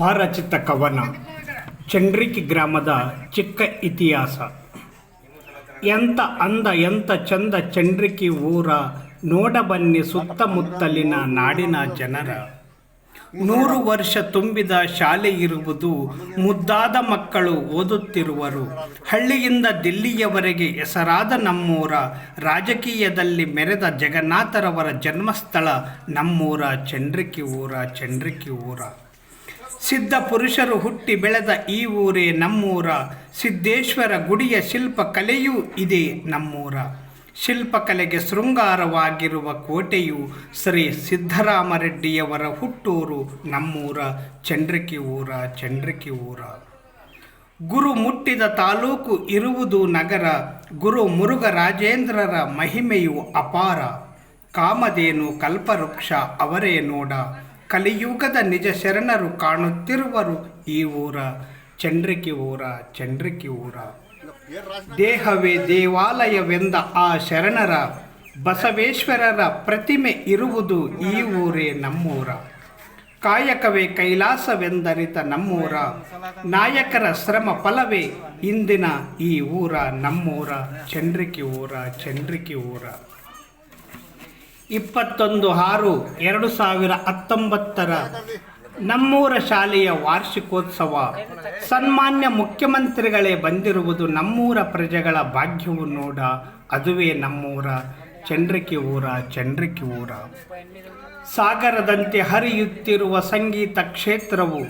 ಸ್ವರಚಿತ ಕವನ. ಚಂಡ್ರಿಕಿ ಗ್ರಾಮದ ಚಿಕ್ಕ ಇತಿಹಾಸ. ಎಂತ ಅಂದ, ಎಂತ ಚಂದ ಚಂಡ್ರಿಕಿ ಊರ ನೋಡಬನ್ನಿ ಸುತ್ತಮುತ್ತಲಿನ ನಾಡಿನ ಜನರ. ನೂರು ವರ್ಷ ತುಂಬಿದ ಶಾಲೆ ಇರುವುದು ಮುದ್ದಾದ ಮಕ್ಕಳು ಓದುತ್ತಿರುವರು. ಹಳ್ಳಿಯಿಂದ ದಿಲ್ಲಿಯವರೆಗೆ ಹೆಸರಾದ ನಮ್ಮೂರ, ರಾಜಕೀಯದಲ್ಲಿ ಮೆರೆದ ಜಗನ್ನಾಥರವರ ಜನ್ಮಸ್ಥಳ ನಮ್ಮೂರ, ಚಂಡ್ರಿಕಿ ಊರ ಚಂಡ್ರಿಕಿ ಊರ. ಸಿದ್ಧ ಪುರುಷರು ಹುಟ್ಟಿ ಬೆಳೆದ ಈ ಊರೇ ನಮ್ಮೂರ. ಸಿದ್ದೇಶ್ವರ ಗುಡಿಯ ಶಿಲ್ಪಕಲೆಯೂ ಇದೆ ನಮ್ಮೂರ. ಶಿಲ್ಪಕಲೆಗೆ ಶೃಂಗಾರವಾಗಿರುವ ಕೋಟೆಯು ಶ್ರೀ ಸಿದ್ದರಾಮರೆಡ್ಡಿಯವರ ಹುಟ್ಟೂರು ನಮ್ಮೂರ. ಚಂಡ್ರಿಕಿ ಊರ ಚಂಡ್ರಿಕಿ ಊರ. ಗುರು ಮುಟ್ಟಿದ ತಾಲೂಕು ಇರುವುದು ನಗರ. ಗುರು ಮುರುಘರಾಜೇಂದ್ರರ ಮಹಿಮೆಯು ಅಪಾರ. ಕಾಮಧೇನು ಕಲ್ಪವೃಕ್ಷ ಅವರೇ ನೋಡ. ಕಲಿಯುಗದ ನಿಜ ಶರಣರು ಕಾಣುತ್ತಿರುವರು ಈ ಊರ. ಚಂಡ್ರಿಕಿ ಊರ ಚಂಡ್ರಿಕಿ ಊರ. ದೇಹವೇ ದೇವಾಲಯವೆಂದ ಆ ಶರಣರ ಬಸವೇಶ್ವರರ ಪ್ರತಿಮೆ ಇರುವುದು ಈ ಊರೇ ನಮ್ಮೂರ. ಕಾಯಕವೇ ಕೈಲಾಸವೆಂದರಿತ ನಮ್ಮೂರ. ನಾಯಕರ ಶ್ರಮ ಫಲವೇ ಇಂದಿನ ಈ ಊರ ನಮ್ಮೂರ. ಚಂಡ್ರಿಕಿ ಊರ ಚಂಡ್ರಿಕಿ ಊರ. ಇಪ್ಪತ್ತೊಂದು ಆರು ಎರಡು ಸಾವಿರ ಹತ್ತೊಂಬತ್ತರ ನಮ್ಮೂರ ಶಾಲೆಯ ವಾರ್ಷಿಕೋತ್ಸವ. ಸನ್ಮಾನ್ಯ ಮುಖ್ಯಮಂತ್ರಿಗಳೇ ಬಂದಿರುವುದು ನಮ್ಮೂರ ಪ್ರಜೆಗಳ ಭಾಗ್ಯವು ನೋಡ, ಅದುವೇ ನಮ್ಮೂರ. ಚಂಡ್ರಿಕಿ ಊರ ಚಂಡ್ರಿಕಿ ಊರ. ಸಾಗರದಂತೆ ಹರಿಯುತ್ತಿರುವ ಸಂಗೀತ ಕ್ಷೇತ್ರವು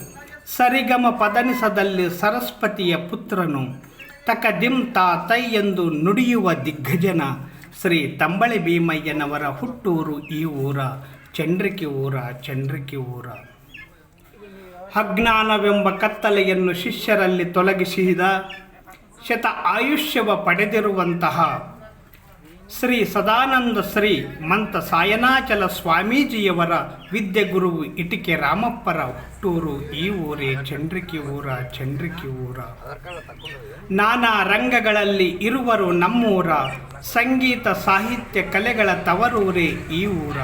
ಸರಿಗಮ ಪದನಿಸದಲ್ಲಿ ಸರಸ್ವತಿಯ ಪುತ್ರನು, ತಕದಿಂ ತಾ ತೈ ಎಂದು ನುಡಿಯುವ ದಿಗ್ಗಜನ ಶ್ರೀ ತಂಬಳಿ ಭೀಮಯ್ಯನವರ ಹುಟ್ಟೂರು ಈ ಊರ ಚಂಡ್ರಿಕಿ ಊರ ಚಂಡ್ರಿಕಿ ಊರ. ಅಜ್ಞಾನವೆಂಬ ಕತ್ತಲೆಯನ್ನು ಶಿಷ್ಯರಲ್ಲಿ ತೊಲಗಿಸಿದ ಶತ ಆಯುಷ್ಯವ ಪಡೆದಿರುವಂತಹ ಶ್ರೀ ಸದಾನಂದ ಶ್ರೀ ಮಂತ ಸಾಯನಾಚಲ ಸ್ವಾಮೀಜಿಯವರ ವಿದ್ಯೆಗುರುವು ಇಟಿಕೆ ರಾಮಪ್ಪರ ಹುಟ್ಟೂರು ಈ ಊರೇ ಚಂಡ್ರಿಕಿ ಊರ ಚಂಡ್ರಿಕಿ ಊರ. ನಾನಾ ರಂಗಗಳಲ್ಲಿ ಇರುವರು ನಮ್ಮೂರ. ಸಂಗೀತ, ಸಾಹಿತ್ಯ ಕಲೆಗಳ ತವರೂರೇ ಈ ಊರ.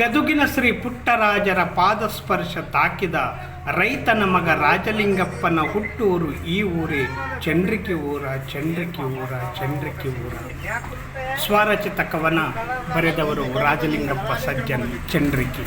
ಗದುಗಿನ ಶ್ರೀ ಪುಟ್ಟರಾಜರ ಪಾದಸ್ಪರ್ಶ ತಾಕಿದ ರೈತನ ಮಗ ರಾಜಲಿಂಗಪ್ಪನ ಹುಟ್ಟೂರು ಈ ಊರೇ. ಚಂದ್ರಿಕೆ ಊರ ಚಂದ್ರಿಕೆ ಊರ ಚಂದ್ರಿಕೆ ಊರ. ಸ್ವರಚಿತ ಕವನ ಬರೆದವರು ರಾಜಲಿಂಗಪ್ಪ ಸಜ್ಜನ್ ಚಂಡ್ರಿಕಿ